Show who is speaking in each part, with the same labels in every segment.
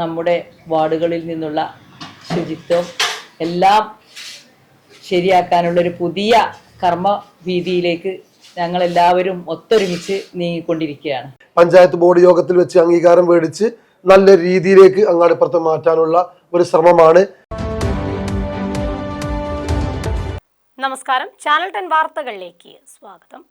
Speaker 1: നമ്മുടെ വാർഡുകളിൽ നിന്നുള്ള ശുചിത്വം എല്ലാം ശരിയാക്കാനുള്ള ഒരു പുതിയ കർമ്മ ഭീതിയിലേക്ക് ഞങ്ങൾ എല്ലാവരും ഒത്തൊരുമിച്ച് നീങ്ങിക്കൊണ്ടിരിക്കുകയാണ്.
Speaker 2: പഞ്ചായത്ത് ബോർഡ് യോഗത്തിൽ വെച്ച് അംഗീകാരം മേടിച്ച് നല്ല രീതിയിലേക്ക് അങ്ങാടിപ്പുറത്ത് മാറ്റാനുള്ള ഒരു ശ്രമമാണ്.
Speaker 3: നമസ്കാരം. ചാനൽ ടെൻ വാർത്തകളിലേക്ക് സ്വാഗതം.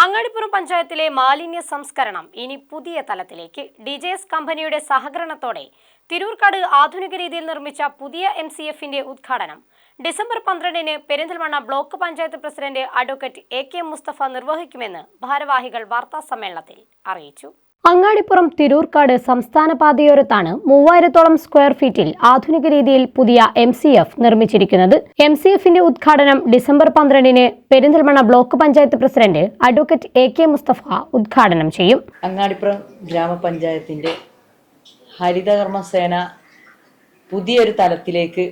Speaker 3: അങ്ങാടിപ്പുറം പഞ്ചായത്തിലെ മാലിന്യ സംസ്കരണം ഇനി പുതിയ തലത്തിലേക്ക്. ഡി ജെ എസ് കമ്പനിയുടെ സഹകരണത്തോടെ തിരൂർക്കാട് ആധുനിക രീതിയിൽ നിർമ്മിച്ച പുതിയ എം സി എഫിന്റെ ഉദ്ഘാടനം. ഡിസംബർ പന്ത്രണ്ടിന് Perinthalmanna block panchayat president advocate A K Mustafa നിർവഹിക്കുമെന്ന് ഭാരവാഹികൾ വാർത്താ സമ്മേളനത്തിൽ അറിയിച്ചു. അങ്ങാടിപ്പുറം തിരൂർക്കാട് സംസ്ഥാന പാതയോരത്താണ് മൂവായിരത്തോളം സ്ക്വയർ ഫീറ്റിൽ ആധുനിക രീതിയിൽ പുതിയ എം സി എഫ് നിർമ്മിച്ചിരിക്കുന്നത്. എം സി എഫിന്റെ ഉദ്ഘാടനം ഡിസംബർ പന്ത്രണ്ടിന് Perinthalmanna block panchayat president advocate A K Mustafa ഉദ്ഘാടനം ചെയ്യും.
Speaker 1: അങ്ങാടിപ്പുറം ഗ്രാമപഞ്ചായത്തിന്റെ ഹരിതകർമ്മ സേന പുതിയൊരു തലത്തിലേക്ക്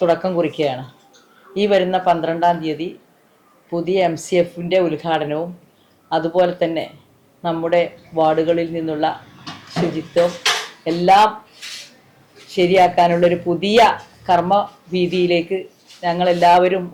Speaker 1: തുടക്കം കുറിക്കുകയാണ്. ഈ വരുന്ന പന്ത്രണ്ടാം തീയതി പുതിയ എം സി എഫിന്റെ ഉദ്ഘാടനവും അതുപോലെ തന്നെ നമ്മുടെ വാർഡുകളിൽ നിന്നുള്ള ശുചിത്വം എല്ലാം ശരിയാക്കാനുള്ളൊരു പുതിയ കർമ്മ ഭീതിയിലേക്ക് ഞങ്ങൾ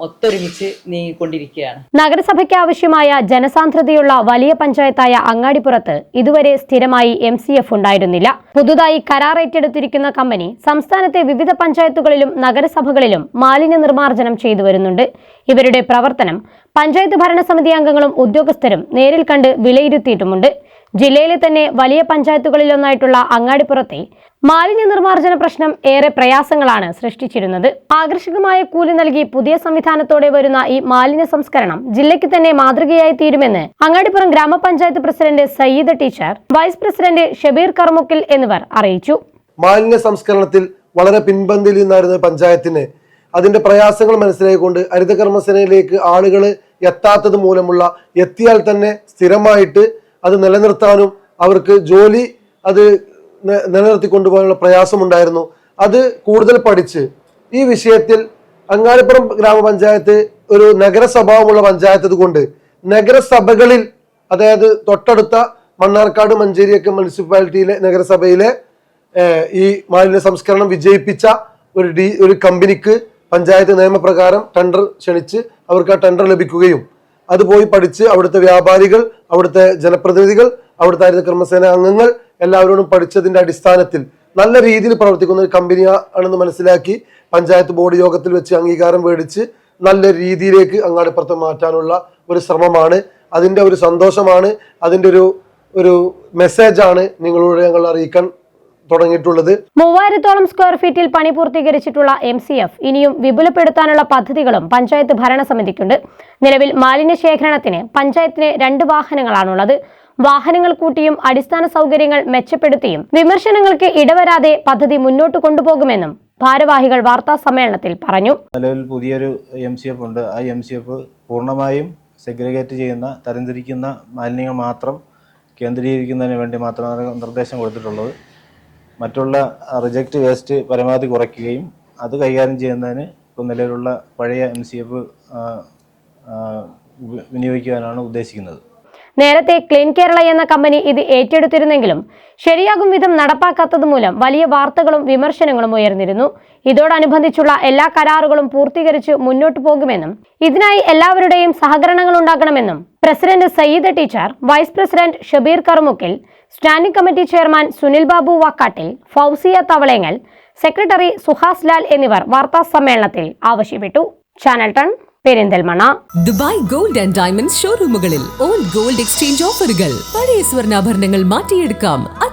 Speaker 1: ഒത്തൊരുമിച്ച് നീങ്ങിക്കൊണ്ടിരിക്കുകയാണ്.
Speaker 3: നഗരസഭയ്ക്ക് ആവശ്യമായ ജനസാന്ദ്രതയുള്ള വലിയ പഞ്ചായത്തായ അങ്ങാടിപ്പുറത്ത് ഇതുവരെ സ്ഥിരമായി എം സി എഫ് ഉണ്ടായിരുന്നില്ല. പുതുതായി കരാർ ഏറ്റെടുത്തിരിക്കുന്ന കമ്പനി സംസ്ഥാനത്തെ വിവിധ പഞ്ചായത്തുകളിലും നഗരസഭകളിലും മാലിന്യ നിർമ്മാർജനം ചെയ്തു വരുന്നുണ്ട്. ഇവരുടെ പ്രവർത്തനം പഞ്ചായത്ത് ഭരണസമിതി അംഗങ്ങളും ഉദ്യോഗസ്ഥരും നേരിൽ കണ്ട് വിലയിരുത്തിയിട്ടുമുണ്ട്. ജില്ലയിലെ തന്നെ വലിയ പഞ്ചായത്തുകളിലൊന്നായിട്ടുള്ള അങ്ങാടിപ്പുറത്തെ മാലിന്യ നിർമ്മാർജന പ്രശ്നം ഏറെ പ്രയാസങ്ങളാണ് സൃഷ്ടിച്ചിരുന്നത്. ആകർഷകമായ കൂലി നൽകി പുതിയ സംവിധാനത്തോടെ വരുന്ന ഈ മാലിന്യ സംസ്കരണം ജില്ലയ്ക്ക് തന്നെ മാതൃകയായി തീരുമെന്ന് അങ്ങാടിപ്പുറം ഗ്രാമപഞ്ചായത്ത് president Sayyid teacher vice president Shabeer Karmukkil എന്നിവർ അറിയിച്ചു.
Speaker 2: മാലിന്യ സംസ്കരണത്തിൽ വളരെ പിൻപന്തിയിൽ നിന്നായിരുന്ന പഞ്ചായത്തിന്. അതിന്റെ പ്രയാസങ്ങൾ മനസ്സിലാക്കിക്കൊണ്ട് ഹരിതകർമ്മസേനയിലേക്ക് ആളുകൾ എത്താത്തത് മൂലമുള്ള എത്തിയാൽ തന്നെ സ്ഥിരമായിട്ട് അത് നിലനിർത്താനും അവർക്ക് ജോലി അത് നിലനിർത്തി കൊണ്ടുപോകാനുള്ള പ്രയാസമുണ്ടായിരുന്നു. അത് കൂടുതൽ പഠിച്ച് ഈ വിഷയത്തിൽ അങ്ങാടിപ്പുറം ഗ്രാമപഞ്ചായത്ത് ഒരു നഗരസ്വഭാവമുള്ള പഞ്ചായത്ത് കൊണ്ട് നഗരസഭകളിൽ അതായത് തൊട്ടടുത്ത മണ്ണാർക്കാട് മഞ്ചേരിയൊക്കെ മുനിസിപ്പാലിറ്റിയിലെ നഗരസഭയിലെ ഈ മാലിന്യ സംസ്കരണം വിജയിപ്പിച്ച ഒരു ഡി ഒരു കമ്പനിക്ക് പഞ്ചായത്ത് നിയമപ്രകാരം ടെൻഡർ ക്ഷണിച്ച് അവർക്ക് ആ ടെൻഡർ ലഭിക്കുകയും അത് പോയി പഠിച്ച് അവിടുത്തെ വ്യാപാരികൾ അവിടുത്തെ ജനപ്രതിനിധികൾ അവിടുത്തെ ഹരിത കർമ്മസേന അംഗങ്ങൾ എല്ലാവരോടും പഠിച്ചതിന്റെ അടിസ്ഥാനത്തിൽ നല്ല രീതിയിൽ പ്രവർത്തിക്കുന്ന ഒരു കമ്പനി ആണെന്ന് മനസ്സിലാക്കി പഞ്ചായത്ത് ബോർഡ് യോഗത്തിൽ വെച്ച് അംഗീകാരം മേടിച്ച് നല്ല രീതിയിലേക്ക് അങ്ങാടിപ്പുറത്ത് മാറ്റാനുള്ള ഒരു ശ്രമമാണ്. അതിന്റെ ഒരു സന്തോഷമാണ്. അതിന്റെ ഒരു ഒരു മെസ്സേജാണ് നിങ്ങളോട് ഞങ്ങൾ അറിയിക്കാൻ തുടങ്ങിയിട്ടുള്ളത്.
Speaker 3: മൂവായിരത്തോളം സ്ക്വയർ ഫീറ്റിൽ പണി പൂർത്തീകരിച്ചിട്ടുള്ള എം സി എഫ് ഇനിയും വിപുലപ്പെടുത്താനുള്ള പദ്ധതികളും പഞ്ചായത്ത് ഭരണസമിതിക്കുണ്ട്. നിലവിൽ മാലിന്യ ശേഖരണത്തിന് പഞ്ചായത്തിന് രണ്ട് വാഹനങ്ങളാണുള്ളത്. വാഹനങ്ങൾ കൂട്ടിയും അടിസ്ഥാന സൗകര്യങ്ങൾ മെച്ചപ്പെടുത്തിയും വിമർശനങ്ങൾക്ക് ഇടവരാതെ പദ്ധതി മുന്നോട്ട് കൊണ്ടുപോകുമെന്നും ഭാരവാഹികൾ വാർത്താ സമ്മേളനത്തിൽ പറഞ്ഞു.
Speaker 4: നിലവിൽ പുതിയൊരു എം സി എഫ് ഉണ്ട്. ആ എം സി എഫ് പൂർണമായും സെഗ്രിഗേറ്റ് ചെയ്യുന്ന തരംതിരിക്കുന്ന മാലിന്യങ്ങൾ മാത്രം കേന്ദ്രീകരിക്കുന്നതിന് വേണ്ടി മാത്രമാണ് നിർദ്ദേശം കൊടുത്തിട്ടുള്ളത്. മറ്റുള്ള റിജക്റ്റ് വേസ്റ്റ് പരമാവധി കുറയ്ക്കുകയും അത് കൈകാര്യം ചെയ്യുന്നതിന് ഇപ്പോൾ നിലവിലുള്ള പഴയ എം സി എഫ് വിനിയോഗിക്കുവാനാണ് ഉദ്ദേശിക്കുന്നത്.
Speaker 3: നേരത്തെ ക്ലീൻ കേരള എന്ന കമ്പനി ഇത് ഏറ്റെടുത്തിരുന്നെങ്കിലും ശരിയാകും വിധം നടപ്പാക്കാത്തത് മൂലം വലിയ വാർത്തകളും വിമർശനങ്ങളും ഉയർന്നിരുന്നു. ഇതോടനുബന്ധിച്ചുള്ള എല്ലാ കരാറുകളും പൂർത്തീകരിച്ച് മുന്നോട്ടു പോകുമെന്നും ഇതിനായി എല്ലാവരുടെയും സഹകരണങ്ങൾ ഉണ്ടാക്കണമെന്നും president Sayyid teacher vice president Shabeer Karumukkil standing committee chairman Sunil Babu Vakkattil Fousiya Thavalengal secretary Suhas Lal എന്നിവർ വാർത്താ സമ്മേളനത്തിൽ ആവശ്യപ്പെട്ടു. Channel ton Perinthalmanna
Speaker 5: Dubai gold and diamond ഷോറൂമുകളിൽ old gold exchange ഓഫറുകൾ. പഴയ സ്വർണാഭരണങ്ങൾ മാറ്റിയെടുക്കാം.